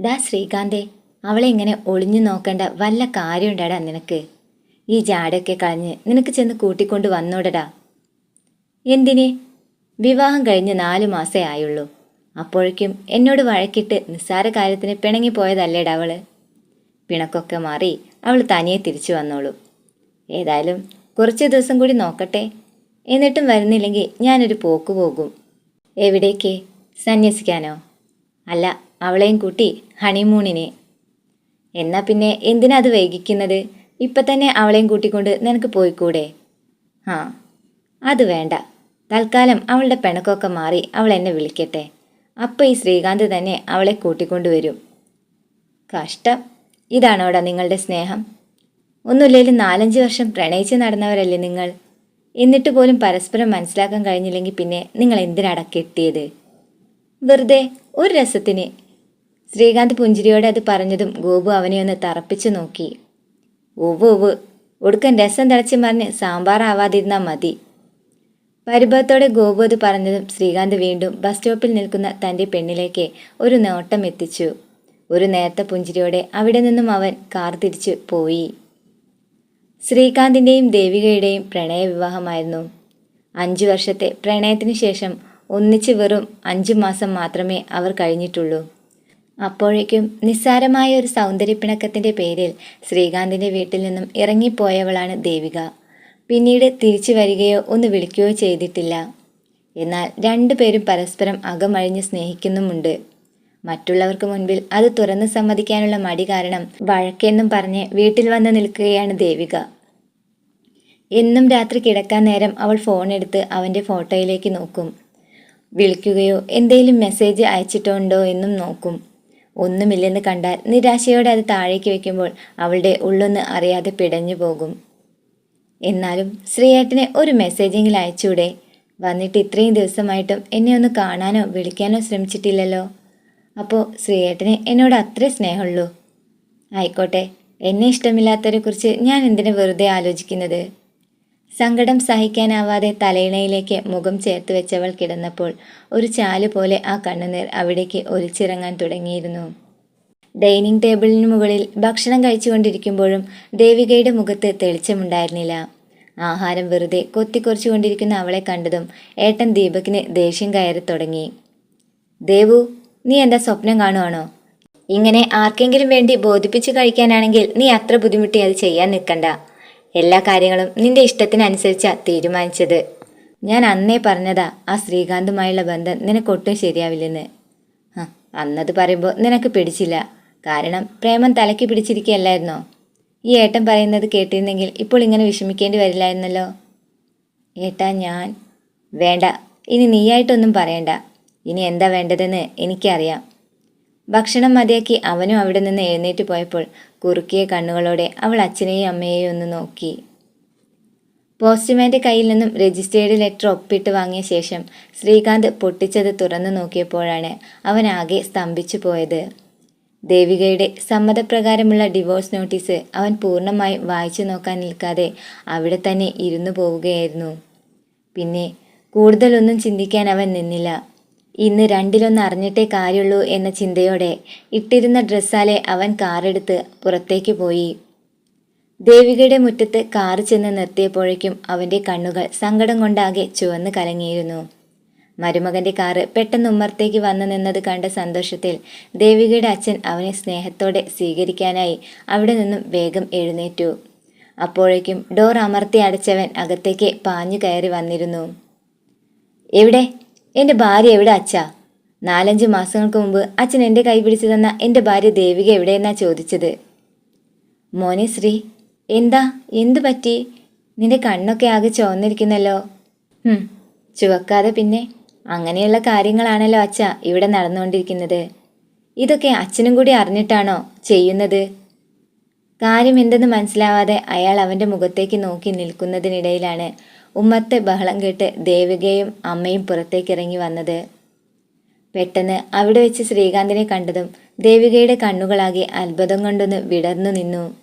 ഡാ ശ്രീകാന്തേ അവളെ ഇങ്ങനെ ഒളിഞ്ഞു നോക്കേണ്ട വല്ല കാര്യമുണ്ടടാ നിനക്ക്. ഈ ജാടൊക്കെ കളഞ്ഞ് നിനക്ക് ചെന്ന് കൂട്ടിക്കൊണ്ട് വന്നോടടാ. എന്തിന്? വിവാഹം കഴിഞ്ഞ് നാലു മാസേ ആയുള്ളൂ. അപ്പോഴേക്കും എന്നോട് വഴക്കിട്ട് നിസ്സാര കാര്യത്തിന് പിണങ്ങി പോയതല്ലേടാ അവൾ. പിണക്കൊക്കെ മാറി അവൾ തനിയെ തിരിച്ചു വന്നോളൂ. ഏതായാലും കുറച്ച് ദിവസം കൂടി നോക്കട്ടെ. എന്നിട്ടും വരുന്നില്ലെങ്കിൽ ഞാനൊരു പോക്ക് പോകും. എവിടേക്ക്? സന്യസിക്കാനോ? അല്ല അവളെയും കൂട്ടി ഹണിമൂണിനെ എന്നാ പിന്നെ എന്തിനാ അത് വൈകിക്കുന്നത്? ഇപ്പം തന്നെ അവളെയും കൂട്ടിക്കൊണ്ട് നിനക്ക് പോയിക്കൂടെ? ആ അത് വേണ്ട. തൽക്കാലം അവളുടെ പെണക്കൊക്കെ മാറി അവൾ എന്നെ വിളിക്കട്ടെ. അപ്പം ഈ ശ്രീകാന്ത് തന്നെ അവളെ കൂട്ടിക്കൊണ്ടുവരും കഷ്ടം. ഇതാണോടാ നിങ്ങളുടെ സ്നേഹം. ഒന്നുമില്ലേലും നാലഞ്ച് വർഷം പ്രണയിച്ച് നടന്നവരല്ലേ നിങ്ങൾ? എന്നിട്ട് പോലും പരസ്പരം മനസ്സിലാക്കാൻ കഴിഞ്ഞില്ലെങ്കിൽ പിന്നെ നിങ്ങൾ എന്തിനാടാ കെട്ടിയത്? വെറുതെ ഒരു രസത്തിന് ശ്രീകാന്ത് പുഞ്ചിരിയോടെ അത് പറഞ്ഞതും ഗോപു അവനെ ഒന്ന് തറപ്പിച്ചു നോക്കി. ഒവ് ഒവ് ഒടുക്കൻ രസം തിളച്ച് മറിഞ്ഞ് സാമ്പാറാവാതിരുന്നാൽ മതി. പരിഭവത്തോടെ ഗോപു അത് പറഞ്ഞതും ശ്രീകാന്ത് വീണ്ടും ബസ് സ്റ്റോപ്പിൽ നിൽക്കുന്ന തന്റെ പെണ്ണിലേക്ക് ഒരു നോട്ടം എത്തിച്ചു. ഒരു നേർത്ത പുഞ്ചിരിയോടെ അവിടെ നിന്നും അവൻ കാർ തിരിച്ചു പോയി. ശ്രീകാന്തിന്റെയും ദേവികയുടെയും പ്രണയവിവാഹമായിരുന്നു. അഞ്ചു വർഷത്തെ പ്രണയത്തിന് ശേഷം ഒന്നിച്ച് വെറും അഞ്ചു മാസം മാത്രമേ അവർ കഴിഞ്ഞിട്ടുള്ളൂ. അപ്പോഴേക്കും നിസ്സാരമായ ഒരു സൗന്ദര്യപ്പിണക്കത്തിന്റെ പേരിൽ ശ്രീകാന്തിന്റെ വീട്ടിൽ നിന്നും ഇറങ്ങിപ്പോയവളാണ് ദേവിക. പിന്നീട് തിരിച്ചു വരികയോ ഒന്ന് വിളിക്കുകയോ ചെയ്തിട്ടില്ല. എന്നാൽ രണ്ടുപേരും പരസ്പരം അകമഴിഞ്ഞ് സ്നേഹിക്കുന്നുമുണ്ട്. മറ്റുള്ളവർക്ക് മുൻപിൽ അത് തുറന്ന് സമ്മതിക്കാനുള്ള മടി കാരണം വഴക്കെന്നും പറഞ്ഞ് വീട്ടിൽ വന്ന് നിൽക്കുകയാണ് ദേവിക. എന്നും രാത്രി കിടക്കാൻ നേരം അവൾ ഫോൺ എടുത്ത് അവന്റെ ഫോട്ടോയിലേക്ക് നോക്കും. വിളിക്കുകയോ എന്തെങ്കിലും മെസ്സേജ് അയച്ചിട്ടുണ്ടോ എന്നും നോക്കും. ഒന്നുമില്ലെന്ന് കണ്ടാൽ നിരാശയോടെ അത് താഴേക്ക് വെക്കുമ്പോൾ അവളുടെ ഉള്ളൊന്ന് അറിയാതെ പിടഞ്ഞു പോകും. എന്നാലും ശ്രീയേട്ടനെ ഒരു മെസ്സേജെങ്കിലും അയച്ചൂടെ വന്നിട്ട് ഇത്രയും ദിവസമായിട്ടും എന്നെ ഒന്ന് കാണാനോ വിളിക്കാനോ ശ്രമിച്ചിട്ടില്ലല്ലോ. അപ്പോൾ ശ്രീയേട്ടന് എന്നോട് അത്രേ സ്നേഹമുള്ളൂ. ആയിക്കോട്ടെ എന്നെ ഇഷ്ടമില്ലാത്തവരെ കുറിച്ച് ഞാൻ എന്തിനു വെറുതെ ആലോചിക്കുന്നത്? സങ്കടം സഹിക്കാനാവാതെ തലയിണയിലേക്ക് മുഖം ചേർത്ത് വെച്ചവൾ കിടന്നപ്പോൾ ഒരു ചാൽ പോലെ ആ കണ്ണുനീർ അവിടേക്ക് ഒലിച്ചിറങ്ങാൻ തുടങ്ങിയിരുന്നു. ഡൈനിങ് ടേബിളിന് മുകളിൽ ഭക്ഷണം കഴിച്ചുകൊണ്ടിരിക്കുമ്പോഴും ദേവികയുടെ മുഖത്ത് തെളിച്ചമുണ്ടായിരുന്നില്ല. ആഹാരം വെറുതെ കൊത്തിക്കുറച്ചുകൊണ്ടിരിക്കുന്ന അവളെ കണ്ടതും ഏട്ടൻ ദീപകിന് ദേഷ്യം കയറി തുടങ്ങി. ദേവു നീ എന്താ സ്വപ്നം കാണുവാണോ? ഇങ്ങനെ ആർക്കെങ്കിലും വേണ്ടി ബോധിപ്പിച്ച് കഴിക്കാനാണെങ്കിൽ നീ അത്ര ബുദ്ധിമുട്ടി അത് ചെയ്യാൻ നിൽക്കണ്ട. എല്ലാ കാര്യങ്ങളും നിന്റെ ഇഷ്ടത്തിനനുസരിച്ചാ തീരുമാനിച്ചത്. ഞാൻ അന്നേ പറഞ്ഞതാ ആ ശ്രീകാന്തുമായുള്ള ബന്ധം നിനക്കൊട്ടും ശരിയാവില്ലെന്ന്. അന്നത് പറയുമ്പോൾ നിനക്ക് പിടിച്ചില്ല. കാരണം പ്രേമം തലയ്ക്ക് പിടിച്ചിരിക്കുകയല്ലായിരുന്നോ ഈ ഏട്ടൻ പറയുന്നത് കേട്ടിരുന്നെങ്കിൽ ഇപ്പോൾ ഇങ്ങനെ വിഷമിക്കേണ്ടി വരില്ലായിരുന്നല്ലോ. ഏട്ടാ ഞാൻ. വേണ്ട ഇനി നീയായിട്ടൊന്നും പറയണ്ട. ഇനി എന്താ വേണ്ടതെന്ന് എനിക്കറിയാം. ഭക്ഷണം മതിയാക്കി അവനും അവിടെ നിന്ന് എഴുന്നേറ്റ് പോയപ്പോൾ കുറുക്കിയ കണ്ണുകളോടെ അവൾ അച്ഛനെയും അമ്മയെയും ഒന്ന് നോക്കി. പോസ്റ്റ്മാന്റെ കയ്യിൽ നിന്നും രജിസ്റ്റേർഡ് ലെറ്റർ ഒപ്പിട്ട് വാങ്ങിയ ശേഷം ശ്രീകാന്ത് പൊട്ടിച്ചത് തുറന്നു നോക്കിയപ്പോഴാണ് അവൻ ആകെ സ്തംഭിച്ചു പോയത്. ദേവികയുടെ സമ്മതപ്രകാരമുള്ള ഡിവോഴ്സ് നോട്ടീസ് അവൻ പൂർണമായും വായിച്ചു നോക്കാൻ നിൽക്കാതെ അവിടെ തന്നെ ഇരുന്നു പോവുകയായിരുന്നു. പിന്നെ കൂടുതലൊന്നും ചിന്തിക്കാൻ അവൻ നിന്നില്ല. ഇന്ന് രണ്ടിലൊന്ന് അറിഞ്ഞിട്ടേ കാര്യമുള്ളൂ എന്ന ചിന്തയോടെ ഇട്ടിരുന്ന ഡ്രസ്സാലെ അവൻ കാറെടുത്ത് പുറത്തേക്ക് പോയി. ദേവികയുടെ മുറ്റത്ത് കാറ് ചെന്ന് നിർത്തിയപ്പോഴേക്കും അവന്റെ കണ്ണുകൾ സങ്കടം കൊണ്ടാകെ ചുവന്ന് കലങ്ങിയിരുന്നു. മരുമകന്റെ കാറ് പെട്ടെന്ന് ഉമ്മർത്തേക്ക് വന്നു നിന്നത് കണ്ട സന്തോഷത്തിൽ ദേവികയുടെ അച്ഛൻ അവനെ സ്നേഹത്തോടെ സ്വീകരിക്കാനായി അവിടെ നിന്നും വേഗം എഴുന്നേറ്റു. അപ്പോഴേക്കും ഡോർ അമർത്തി അടച്ചവൻ അകത്തേക്ക് പാഞ്ഞു കയറി വന്നിരുന്നു. എവിടെ? എന്റെ ഭാര്യ എവിടെ അച്ഛാ? നാലഞ്ച് മാസങ്ങൾക്ക് മുമ്പ് അച്ഛൻ എന്റെ കൈ പിടിച്ചു തന്ന എന്റെ ഭാര്യ ദേവിക എവിടെയെന്നാ ചോദിച്ചത്? മോനെ ശ്രീ എന്താ? എന്തു പറ്റി? നിന്റെ കണ്ണൊക്കെ ആകെ ചുവന്നിരിക്കുന്നല്ലോ. ചുവക്കാതെ പിന്നെ അങ്ങനെയുള്ള കാര്യങ്ങളാണല്ലോ അച്ഛ ഇവിടെ നടന്നുകൊണ്ടിരിക്കുന്നത്. ഇതൊക്കെ അച്ഛനും കൂടി അറിഞ്ഞിട്ടാണോ ചെയ്യുന്നത്? കാര്യം എന്തെന്ന് മനസ്സിലാവാതെ അയാൾ അവന്റെ മുഖത്തേക്ക് നോക്കി നിൽക്കുന്നതിനിടയിലാണ് ഉമ്മത്തെ ബഹളം കേട്ട് ദേവികയും അമ്മയും പുറത്തേക്ക് ഇറങ്ങി വന്നത്. പെട്ടെന്ന് അവിടെ വെച്ച് ശ്രീകാന്തിനെ കണ്ടതും ദേവികയുടെ കണ്ണുകളാകെ അത്ഭുതം കൊണ്ടൊന്ന് വിടർന്നു നിന്നു.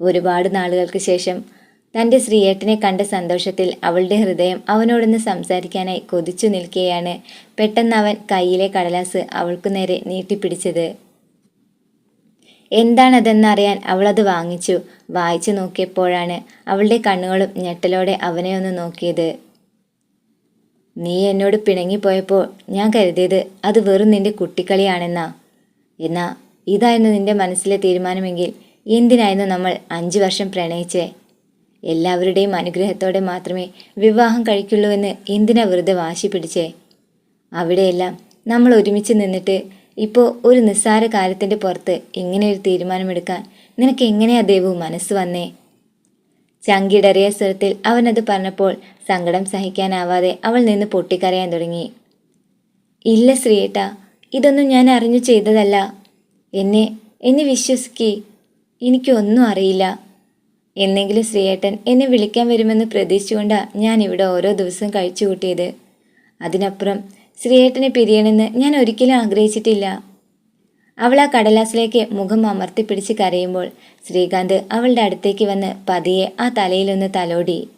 ഒരുപാട് നാളുകൾക്ക് ശേഷം തന്റെ ശ്രീയേട്ടനെ കണ്ട സന്തോഷത്തിൽ അവളുടെ ഹൃദയം അവനോടൊന്ന് സംസാരിക്കാനായി കൊതിച്ചു നിൽക്കുകയാണ് പെട്ടെന്ന് അവൻ കയ്യിലെ കടലാസ് അവൾക്കു നേരെ നീട്ടിപ്പിടിച്ചത്. എന്താണതെന്നറിയാൻ അവളത് വാങ്ങിച്ചു. വായിച്ചു നോക്കിയപ്പോഴാണ് അവളുടെ കണ്ണുകളും ഞെട്ടലോടെ അവനെ ഒന്ന് നോക്കിയത്. നീ എന്നോട് പിണങ്ങിപ്പോയപ്പോൾ ഞാൻ കരുതിയത് അത് വെറും നിന്റെ കുട്ടിക്കളിയാണെന്നാ. എന്നാ ഇതായിരുന്നു നിന്റെ മനസ്സിലെ തീരുമാനമെങ്കിൽ എന്തിനായിരുന്നു നമ്മൾ അഞ്ചു വർഷം പ്രണയിച്ചേ? എല്ലാവരുടെയും അനുഗ്രഹത്തോടെ മാത്രമേ വിവാഹം കഴിക്കുള്ളൂ എന്ന് എന്തിനാ വെറുതെ വാശി പിടിച്ചേ? അവിടെയെല്ലാം നമ്മൾ ഒരുമിച്ച് നിന്നിട്ട് ഇപ്പോൾ ഒരു നിസ്സാര കാര്യത്തിന്റെ പുറത്ത് ഇങ്ങനെ ഒരു തീരുമാനമെടുക്കാൻ നിനക്ക് എങ്ങനെയാ ദേവു മനസ്സ് വന്നേ? ചങ്കിടറിയ സ്വരത്തിൽ അവനത് പറഞ്ഞപ്പോൾ സങ്കടം സഹിക്കാനാവാതെ അവൾ നിന്ന് പൊട്ടിക്കരയാൻ തുടങ്ങി. ഇല്ല ശ്രീയേട്ട ഇതൊന്നും ഞാൻ അറിഞ്ഞു ചെയ്തതല്ല. എന്നെ എന്നെ വിശ്വസിക്കി. എനിക്കൊന്നും അറിയില്ല. എന്നെങ്കിലും ശ്രീയേട്ടൻ എന്നെ വിളിക്കാൻ വരുമെന്ന് പ്രതീക്ഷിച്ചുകൊണ്ടാണ് ഞാൻ ഇവിടെ ഓരോ ദിവസം കഴിച്ചു കൂട്ടിയത് അതിനപ്പുറം ശ്രീയേട്ടനെ പിരിയണമെന്ന് ഞാൻ ഒരിക്കലും ആഗ്രഹിച്ചിട്ടില്ല. അവൾ ആ കടലാസിലേക്ക് മുഖം അമർത്തി അമർത്തിപ്പിടിച്ച് കരയുമ്പോൾ ശ്രീകാന്ത് അവളുടെ അടുത്തേക്ക് വന്ന് പതിയെ ആ തലയിലൊന്ന് തലോടി.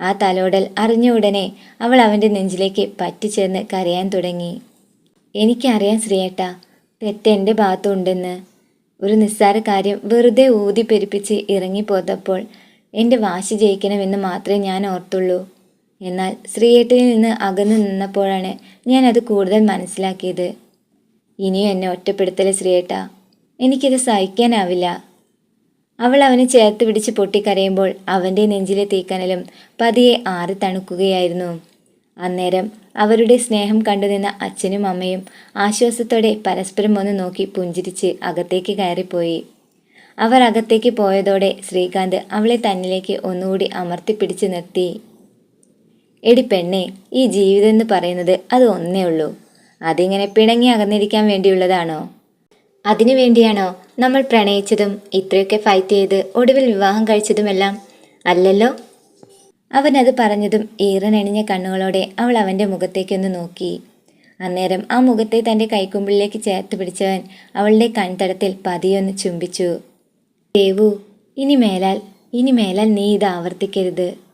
ആ തലോടൽ അറിഞ്ഞ ഉടനെ അവൾ അവന്റെ നെഞ്ചിലേക്ക് പറ്റിച്ചേർന്ന് കരയാൻ തുടങ്ങി. എനിക്കറിയാം ശ്രീയേട്ട തെറ്റ് എന്റെ ഭാഗത്തുണ്ടെന്ന് ഒരു നിസ്സാര കാര്യം വെറുതെ ഊതി പെരുപ്പിച്ച് ഇറങ്ങിപ്പോത്തപ്പോൾ എന്റെ വാശി ജയിക്കണമെന്ന് മാത്രമേ ഞാൻ ഓർത്തുള്ളൂ. എന്നാൽ ശ്രീയേട്ടനിൽ നിന്ന് അകന്നു നിന്നപ്പോഴാണ് ഞാൻ അത് കൂടുതൽ മനസ്സിലാക്കിയത്. ഇനിയും എന്നെ ഒറ്റപ്പെടുത്തൽ ശ്രീയേട്ട എനിക്കിത് സഹിക്കാനാവില്ല. അവൾ അവനെ ചേർത്ത് പിടിച്ച് പൊട്ടിക്കരയുമ്പോൾ അവന്റെ നെഞ്ചിലെ തീക്കനലും പതിയെ ആറി തണുക്കുകയായിരുന്നു. അന്നേരം അവരുടെ സ്നേഹം കണ്ടുനിന്ന അച്ഛനും അമ്മയും ആശ്വാസത്തോടെ പരസ്പരം ഒന്ന് നോക്കി പുഞ്ചിരിച്ച് അകത്തേക്ക് കയറിപ്പോയി. അവർ അകത്തേക്ക് പോയതോടെ ശ്രീകാന്ത് അവളെ തന്നിലേക്ക് ഒന്നുകൂടി അമർത്തിപ്പിടിച്ച് നിർത്തി. എടി പെണ്ണെ ഈ ജീവിതം എന്ന് പറയുന്നത് അത് ഒന്നേ ഉള്ളൂ. അതിങ്ങനെ പിണങ്ങി അകന്നിരിക്കാൻ വേണ്ടിയുള്ളതാണോ? അതിനു വേണ്ടിയാണോ നമ്മൾ പ്രണയിച്ചതും ഇത്രയൊക്കെ ഫൈറ്റ് ചെയ്ത് ഒടുവിൽ വിവാഹം കഴിച്ചതുമെല്ലാം? അല്ലല്ലോ? അവൻ അത് പറഞ്ഞതും ഈറനണിഞ്ഞ കണ്ണുകളോടെ അവൾ അവന്റെ മുഖത്തേക്കൊന്ന് നോക്കി. അന്നേരം ആ മുഖത്തെ തന്റെ കൈക്കുമ്പിളിലേക്ക് ചേർത്ത് പിടിച്ചവൻ അവളുടെ കൺതടത്തിൽ പതിയൊന്ന് ചുംബിച്ചു. ദേവു ഇനി മേലാൽ ഇനി മേലാൽ നീ ഇത് ആവർത്തിക്കരുത്.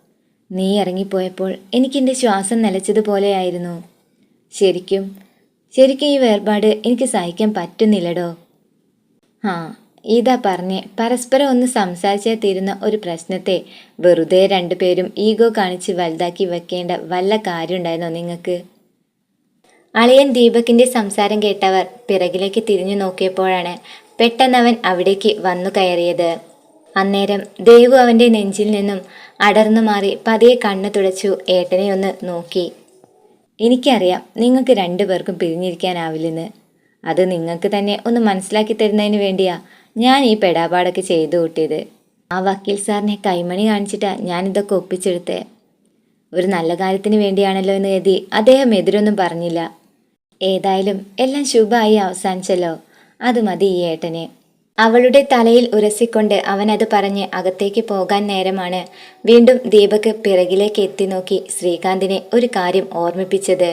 നീ ഇറങ്ങിപ്പോയപ്പോൾ എനിക്കെന്റെ ശ്വാസം നിലച്ചതുപോലെയായിരുന്നു ശരിക്കും ശരിക്കും ഈ വേർപാട് എനിക്ക് സഹിക്കാൻ പറ്റുന്നില്ലടോ. ആ ഇതാ പറഞ്ഞ് പരസ്പരം ഒന്ന് സംസാരിച്ചാൽ തീരുന്ന ഒരു പ്രശ്നത്തെ വെറുതെ രണ്ടുപേരും ഈഗോ കാണിച്ച് വലുതാക്കി വെക്കേണ്ട വല്ല കാര്യമുണ്ടായിരുന്നോ നിങ്ങൾക്ക്? അളിയൻ ദീപകിന്റെ സംസാരം കേട്ടവർ പിറകിലേക്ക് തിരിഞ്ഞു നോക്കിയപ്പോഴാണ് പെട്ടെന്ന് അവൻ അവിടേക്ക് വന്നു കയറിയത്. അന്നേരം ദേവു അവന്റെ നെഞ്ചിൽ നിന്നും അടർന്നു മാറി പതിയെ കണ്ണു തുടച്ചു ഏട്ടനെ ഒന്ന് നോക്കി. എനിക്കറിയാം നിങ്ങൾക്ക് രണ്ടുപേർക്കും പിരിഞ്ഞിരിക്കാനാവില്ലെന്ന്. അത് നിങ്ങൾക്ക് തന്നെ ഒന്ന് മനസ്സിലാക്കി തരുന്നതിന് വേണ്ടിയാ ഞാൻ ഈ പെടാപാടൊക്കെ ചെയ്തു കൂട്ടിയത്. ആ വക്കീൽ സാറിനെ കൈമണി കാണിച്ചിട്ടാ ഞാനിതൊക്കെ ഒപ്പിച്ചെടുത്തേ. ഒരു നല്ല കാര്യത്തിന് വേണ്ടിയാണല്ലോ എന്ന് കരുതി അദ്ദേഹം എതിരൊന്നും പറഞ്ഞില്ല. ഏതായാലും എല്ലാം ശുഭമായി അവസാനിച്ചല്ലോ. അത് മതി ഈ ഏട്ടനെ. അവളുടെ തലയിൽ ഉരസിക്കൊണ്ട് അവൻ അത് പറഞ്ഞ് അകത്തേക്ക് പോകാൻ നേരമാണ്. വീണ്ടും ദീപക് പിറകിലേക്ക് എത്തി നോക്കി ശ്രീകാന്തിനെ ഒരു കാര്യം ഓർമ്മിപ്പിച്ചത്.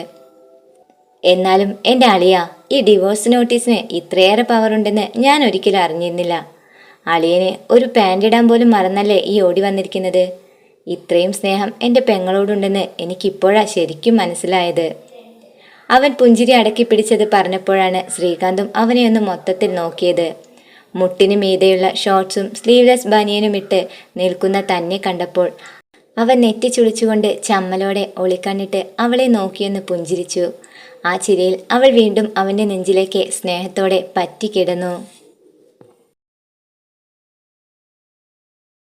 എന്നാലും എന്റെ അളിയ ഈ ഡിവോഴ്സ് നോട്ടീസിന് ഇത്രയേറെ പവറുണ്ടെന്ന് ഞാൻ ഒരിക്കലും അറിഞ്ഞിരുന്നില്ല. അളിയനെ ഒരു പാന്റിടാൻ പോലും മറന്നല്ലേ ഈ ഓടി വന്നിരിക്കുന്നത്? ഇത്രയും സ്നേഹം എന്റെ പെങ്ങളോടുണ്ടെന്ന് എനിക്കിപ്പോഴാ ശരിക്കും മനസ്സിലായത്. അവൻ പുഞ്ചിരി അടക്കി പിടിച്ചത് പറഞ്ഞപ്പോഴാണ് ശ്രീകാന്തും അവനെ ഒന്ന് മൊത്തത്തിൽ നോക്കിയത്. മുട്ടിന് മീതെയുള്ള ഷോർട്ട്സും സ്ലീവ്ലെസ് ബനിയനും ഇട്ട് നിൽക്കുന്ന തന്നെ കണ്ടപ്പോൾ അവൻ നെറ്റി ചുളിച്ചുകൊണ്ട് ചമ്മലോടെ ഒളിക്കണ്ണിട്ട് അവളെ നോക്കിയൊന്ന് പുഞ്ചിരിച്ചു. ആ ചിരിയിൽ അവൾ വീണ്ടും അവന്റെ നെഞ്ചിലേക്ക് സ്നേഹത്തോടെ പറ്റിക്കിടന്നു